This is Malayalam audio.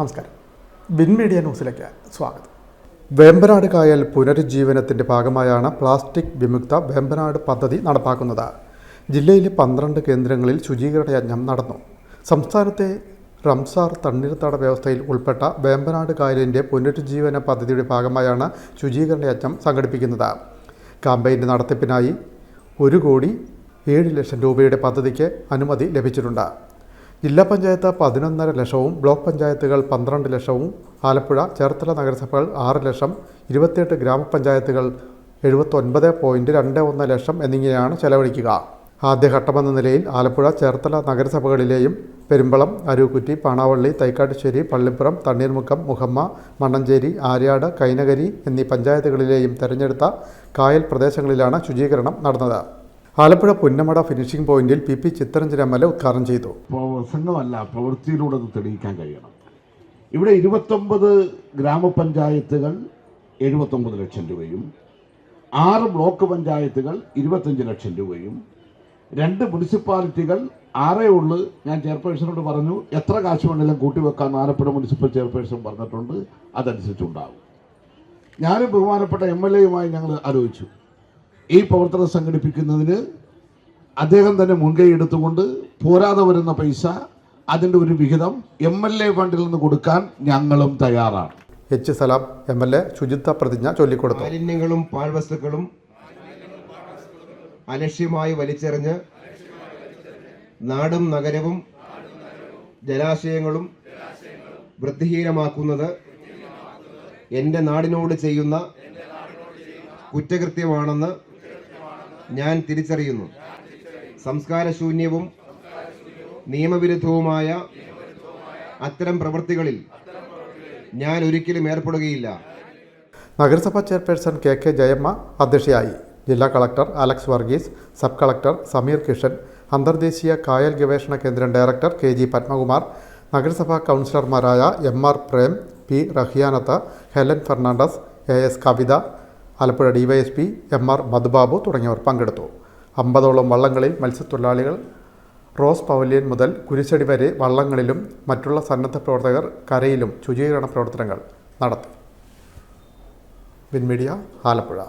നമസ്കാരം. ബിൻ മീഡിയ ന്യൂസിലേക്ക് സ്വാഗതം. വേമ്പനാട് കായൽ പുനരുജ്ജീവനത്തിന്റെ ഭാഗമായാണ് പ്ലാസ്റ്റിക് വിമുക്ത വേമ്പനാട് പദ്ധതി നടപ്പാക്കുന്നത്. ജില്ലയിലെ പന്ത്രണ്ട് കേന്ദ്രങ്ങളിൽ ശുചീകരണ യജ്ഞം നടന്നു. സംസ്ഥാനത്തെ റംസാർ തണ്ണീർത്തട വ്യവസ്ഥയിൽ ഉൾപ്പെട്ട വേമ്പനാട് കായലിന്റെ പുനരുജ്ജീവന പദ്ധതിയുടെ ഭാഗമായാണ് ശുചീകരണ യജ്ഞം സംഘടിപ്പിക്കുന്നത്. കാമ്പയിന്റെ നടത്തിപ്പിനായി ഒരു കോടി ഏഴ് ലക്ഷം രൂപയുടെ പദ്ധതിക്ക് അനുമതി ലഭിച്ചിട്ടുണ്ട്. ജില്ലാ പഞ്ചായത്ത് പതിനൊന്നര ലക്ഷവും ബ്ലോക്ക് പഞ്ചായത്തുകൾ പന്ത്രണ്ട് ലക്ഷവും ആലപ്പുഴ ചേർത്തല നഗരസഭകൾ ആറ് ലക്ഷം ഇരുപത്തിയെട്ട് ഗ്രാമപഞ്ചായത്തുകൾ എഴുപത്തൊൻപത് പോയിന്റ് രണ്ട് ഒന്ന് ലക്ഷം എന്നിങ്ങനെയാണ് ചെലവഴിക്കുക. ആദ്യഘട്ടമെന്ന നിലയിൽ ആലപ്പുഴ ചേർത്തല നഗരസഭകളിലെയും പെരുമ്പളം അരൂക്കുറ്റി പാണാവള്ളി തൈക്കാട്ടുശ്ശേരി പള്ളിപ്പുറം തണ്ണീർമുക്കം മുഹമ്മ മണ്ണഞ്ചേരി ആര്യാട് കൈനകരി എന്നീ പഞ്ചായത്തുകളിലെയും തെരഞ്ഞെടുത്ത കായൽ പ്രദേശങ്ങളിലാണ് ശുചീകരണം നടന്നത്. ആലപ്പുഴ പുന്നമട ഫിനിഷിംഗ് പോയിന്റിൽ പി പി എ ഉദ്ഘാടനം ചെയ്തു. പ്രസംഗമല്ല പ്രവൃത്തിയിലൂടെ അത് തെളിയിക്കാൻ കഴിയണം. ഇവിടെ ഇരുപത്തൊമ്പത് ഗ്രാമപഞ്ചായത്തുകൾ എഴുപത്തൊമ്പത് ലക്ഷം രൂപയും ആറ് ബ്ലോക്ക് പഞ്ചായത്തുകൾ ഇരുപത്തഞ്ച് ലക്ഷം രൂപയും രണ്ട് മുനിസിപ്പാലിറ്റികൾ ആറേ ഉള്ളു. ഞാൻ ചെയർപേഴ്സണോട് പറഞ്ഞു എത്ര കാശ് വേണമെങ്കിലും കൂട്ടിവെക്കാൻ ആലപ്പുഴ മുനിസിപ്പൽ ചെയർപേഴ്സൺ പറഞ്ഞിട്ടുണ്ട് അതനുസരിച്ചുണ്ടാവും. ഞാനും ബഹുമാനപ്പെട്ട എം എൽ എയുമായി ഞങ്ങൾ ആലോചിച്ചു. ഈ പ്രവർത്തനം സംഘടിപ്പിക്കുന്നതിന് അദ്ദേഹം തന്നെ മുൻകൈ എടുത്തുകൊണ്ട് പോരാതെ വരുന്ന പൈസ അതിന്റെ ഒരു വിഹിതം എം എൽ എ ഫണ്ടിൽ നിന്ന് കൊടുക്കാൻ ഞങ്ങളും തയ്യാറാണ്. H Salam M L A ശുചിത്വ പ്രതിജ്ഞ ചൊല്ലിക്കൊടുത്തു. മാലിന്യങ്ങളും പാഴ്വസ്തുക്കളും അലക്ഷ്യമായി വലിച്ചെറിഞ്ഞ് നാടും നഗരവും ജലാശയങ്ങളും വൃത്തിഹീനമാക്കുന്നത് എന്റെ നാടിനോട് ചെയ്യുന്ന കുറ്റകൃത്യമാണെന്ന് ഞാൻ തിരിച്ചറിയുന്നു. സംസ്കാരശൂന്യവും നിയമവിരുദ്ധവുമായ അത്തരം പ്രവൃത്തികളിൽ ഞാൻ ഒരിക്കലും ഏർപ്പെടുകയില്ല. നഗരസഭാ ചെയർപേഴ്സൺ കെ കെ ജയമ്മ അധ്യക്ഷയായി ജില്ലാ collector Alex Varghese sub collector Sameer Kishan അന്തർദേശീയ കായൽ ഗവേഷണ കേന്ദ്രം ഡയറക്ടർ കെ ജി പത്മകുമാർ നഗരസഭാ കൗൺസിലർമാരായ M R Prem P Rahiyanath Helen Fernandez A S Kavitha Alappuzha DYSP M R Madhubabu തുടങ്ങിയവർ പങ്കെടുത്തു. അമ്പതോളം വള്ളങ്ങളിൽ മത്സ്യത്തൊഴിലാളികൾ റോസ് പവലിയൻ മുതൽ കുരിശടി വരെ വള്ളങ്ങളിലും മറ്റുള്ള സന്നദ്ധ പ്രവർത്തകർ കരയിലും ശുചീകരണ പ്രവർത്തനങ്ങൾ നടത്തി. വിൻമീഡിയ ആലപ്പുഴ.